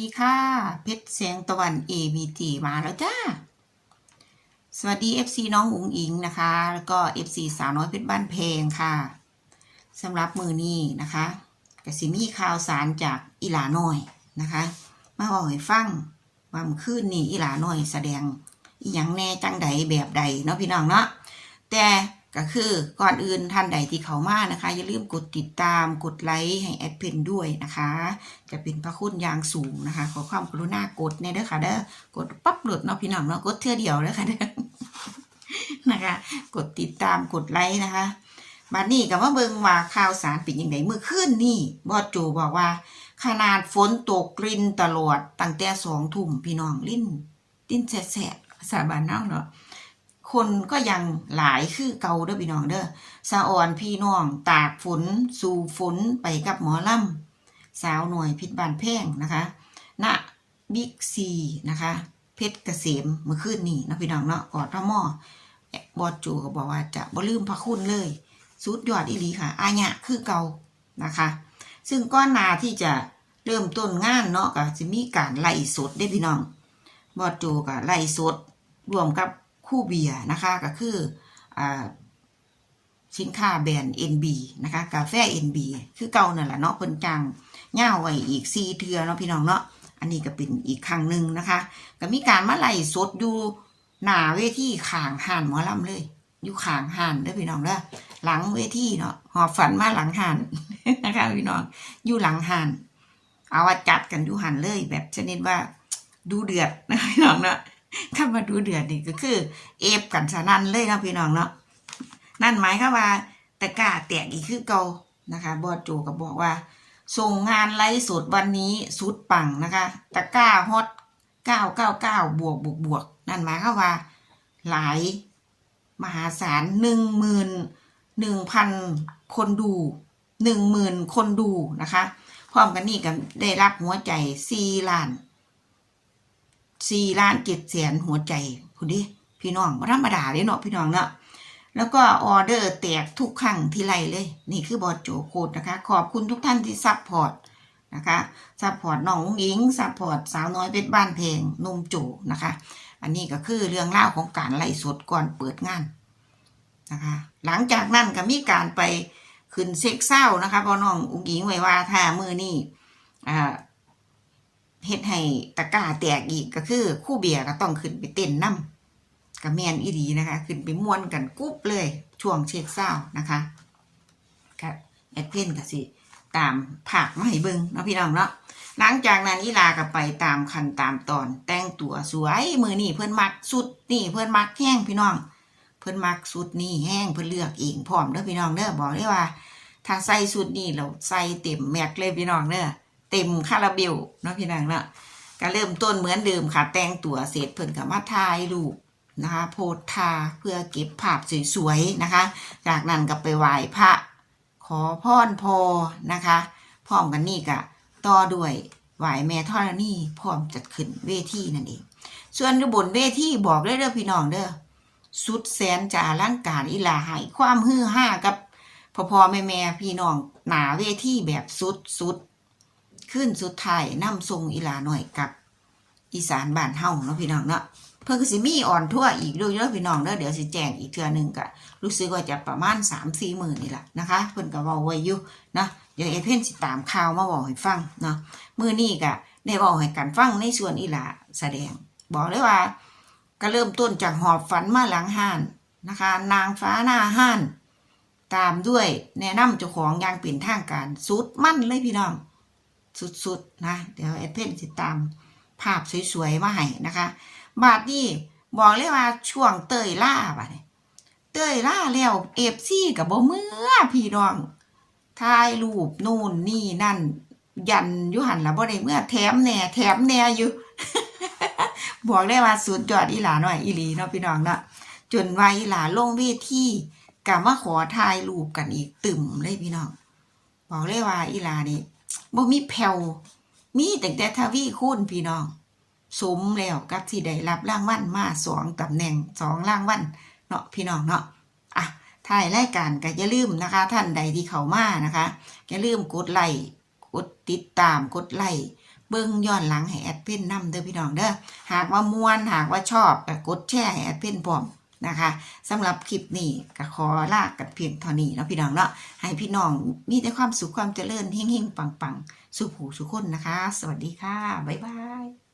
ดีค่ะ เพชรแสงตะวัน ABT มาแล้วจ้า สวัสดี FC น้องอุ๋งอิงนะคะ แล้วก็ FC สาวน้อยเพชรบ้านเพลงค่ะสำหรับมือนี้นะคะกสิมีข่าวสารจากอีหลาน้อยนะคะ มาบอกให้ฟังว่ามื่อคืนนี้อีหลาน้อยแสดงอีหยังแน่จังใดแบบใดเนาะพี่น้องเนาะแต่ ก็คือก่อนอื่นท่านใดที่เขามานะคะ อย่าลืมกดติดตามกดไลค์ให้แอดเพนด้วยนะคะ จะเป็นพระคุณอย่างสูงนะคะ ขอความกรุณากดเนี่ยเด้อค่ะเด้อกดปั๊บหลุดเนาะพี่น้องเนาะกดเท่อเดียวเด้อค่ะเด้อนะคะ กดติดตามกดไลค์นะคะบัดนี้ก็มาเบิ่งว่าข่าวสารเป็นยังไงเมื่อคืนนี่บอสโจบอกว่า ขนาดฝนตกกรินตลอดตั้งแต่สองทุ่มพี่น้องลิ้นลิ้นแสะๆภาษาบ้านเฮาเนาะ คนก็ยังหลายคือเก่าเด้อพี่น้องเด้อสะอ่อนพี่น้อง ตากฝน สู่ฝนไปกับหมอลำสาวหน่วยพิษบานแพงนะคะณบิ๊กซีนะคะ เพชรเกษมเมื่อคืนนี้นะพี่น้องเนาะกอดพระหม้อบอดจูก็บอกว่าจะบ่ลืมพระคุณเลยสุดยอดอีหลีค่ะอาญะคือเก่านะคะ ซึ่งก้อนนาที่จะเริ่มต้นงานเนาะก็จะมีการไล่สดได้พี่น้องบอดจูก็ไล่สดรวมกับ คู่เบียร์นะคะก็คืออสินค้าแบรนด์ NB นะคะกาแฟ NB คือเก่านั่นแหละเนาะเพิ่นจังย่าไว้อีกซีเทือเนาะพี่น้องเนาะอันนี้ก็เป็นอีกครั้งหนึ่งนะคะ ก็มีการมาไล่สดอยู่หน้าเวทีขางห่านหมอลำเลย อยู่ขางห่านเด้อพี่น้องเด้อหลังเวทีเนาะหอบฝันมาหลังห่านนะคะพี่น้องอยู่หลังห่าน เอาว่าจัดกันอยู่หันเลย แบบชนิดว่าดูเดือดนะพี่น้องเนาะ ถ้ามาดูเดือดนี่ก็คือ เอฟกันสนั่นเลยนะพี่น้องเนาะนั่นหมายความว่าตะก้าแตกอีกคือเก่านะคะบอสโจก็บอกว่า ส่งงานไลฟ์สดวันนี้สุดปังนะคะตะก้าฮอต999บวกบวกบวกนั่นหมายควาว่า หลายมหาศาลหนึ่งหมื่นหนึ่งพันคนดูหนึ่งหมื่นคนดูนะคะ พร้อมกันนี่ก็ได้รับหัวใจสี่ล้าน สี่ล้านเจ็ดแสนหัวใจคุณดิพี่น้องธรรมดาเลยเนาะพี่น้องเนาะแล้วก็ออเดอร์แตกทุกครั้งที่ไรเลย นี่คือบอสโจโคดนะคะ ขอบคุณทุกท่านที่ซัพพอร์ตนะคะซัพพอร์ตน้องอุ๋งอิงซัพพอร์ตสาวน้อยเพชรบ้านเพลงนุ่มโจนะคะ อันนี้ก็คือเรื่องเล่าของการไล่สดก่อนเปิดงานนะคะ หลังจากนั้นก็มีการไปขึ้นเซ็กเศร้านะคะพอน้องอุ๋งอิงไว้ว่าถ้ามือนี่อ่า เฮ็ดให้ตะกาแตกอีกก็คือคู่เบียร์ก็ต้องขึ้นไปเต้นน้ำกับแมนอีดีนะคะ ขึ้นไปม่วนกันกุ๊บเลยช่วงเช็คเศร้านะคะกับแอดเพนก็สิตามผักมาให้เบิงเนาะพี่น้องเนาะหลังจากนั้นอีลาก็ไปตามคันตามตอน แต่งตัวสวยมือนี่เพื่อนมักสุดนี่เพื่อนมักแห้งพี่น้อง เพื่อนมักสุดนี่แห้งเพื่อนเลือกเองพร้อมเด้อพี่น้องเด้อบอกเลยว่า ถ้าใส่สุดนี่เราใส่เต็มแม็กเลยพี่น้องเด้อ เต็มคาราเบลเนาะพี่น้องเนาะก็เริ่มต้นเหมือนเดิมค่ะ แต่งตัวเสร็จเพิ่นก็มาถ่ายรูปนะคะ โพสทาเพื่อเก็บภาพสวยๆนะคะ จากนั้นก็ไปไหว้พระ ขอพรพอนะคะ พร้อมกันนี่ก็ต่อด้วยไหว้แม่ธรณีพร้อมจัดขึ้นเวทีนั่นเอง ส่วนอยู่บนเวทีบอกเลยเด้อพี่น้องเด้อสุดแสนจะอลังการอีหลาให้ความฮือห้ากับพ่อพ่อแม่แม่พี่น้องหนาเวทีแบบสุดสุด ขึ้นสุดท้ายนำทรงอีหลาหน่อยกับ อีสานบ้านเฮาเนาะพี่น้องเนาะเพิ่นก็สิมีอ่อนทั่วอีกด้วยเด้อพี่น้องเด้อเดี๋ยวสิแจ้งอีกเทื่อหนึงก็รู้สึกว่าจะประมาณ3 4หมื่นนี่แหละนะคะเพิ่นก็เว้าไว้อยู่นะเดี๋ยวเอเพ่นสิตามข่าวมาบอกให้ฟังเนาะมื้อนี้ก็ได้เว้าให้กันฟังในส่วนอีหลาแสดง บอกเลยว่า ก็เริ่มต้นจากหอบฝันมาหลังห้านนะคะ นางฟ้าหน้าห้าน ตามด้วยแนะนำเจ้าของอย่างเป็นทางการสุดมั่นเลยพี่น้อง สุดๆนะ เดี๋ยวแอดเพนสิตามภาพสวยๆมาให้นะคะ บาทนี่บอกเลยว่าช่วงเตยล่าบาดนี้เตยล่าแล้วเอฟซี่กับบ่เมื่อพี่น้องถ่ายรูปนู่นนี่นั่น ยันยุหันละบ่ได้เมื่อแถมแหน่แถมแหน่อยู่บอกเลยว่าสุดยอดอีหลาหน่อยอีหลีเนาะพี่น้องเนาะจนว่าอีหลาลงเวทีกะมาขอถ่ายรูปกันอีกตึมเลยพี่น้อง บอกเลยว่าอีหลานี่ บ่มีแผ่วมีแต่แต่ทวีคูณพี่น้อง สมแล้วกับที่ได้รับรางวัลมาสองตำแหน่งสองรางวัลเนาะพี่น้องเนาะอะถ่ายรายการก็อย่าลืมนะคะ ท่านใดที่เขามานะคะอย่าลืมกดไลค์กดติดตามกดไลค์เบิ่งย้อนหลังให้แอดเพ่นนำเด้อพี่น้องเด้อหากว่ามวนหากว่าชอบก็กดแชร์ให้แอดเพ่นพร้อม นะคะสำหรับคลิปนี้ก็ขอลากันเพียงเท่านี้แล้วพี่น้องเนาะให้พี่น้องมีแต่ความสุขความเจริญเฮงๆปังๆสุขหูสุขคนนะคะ สวัสดีค่ะ บ๊ายบาย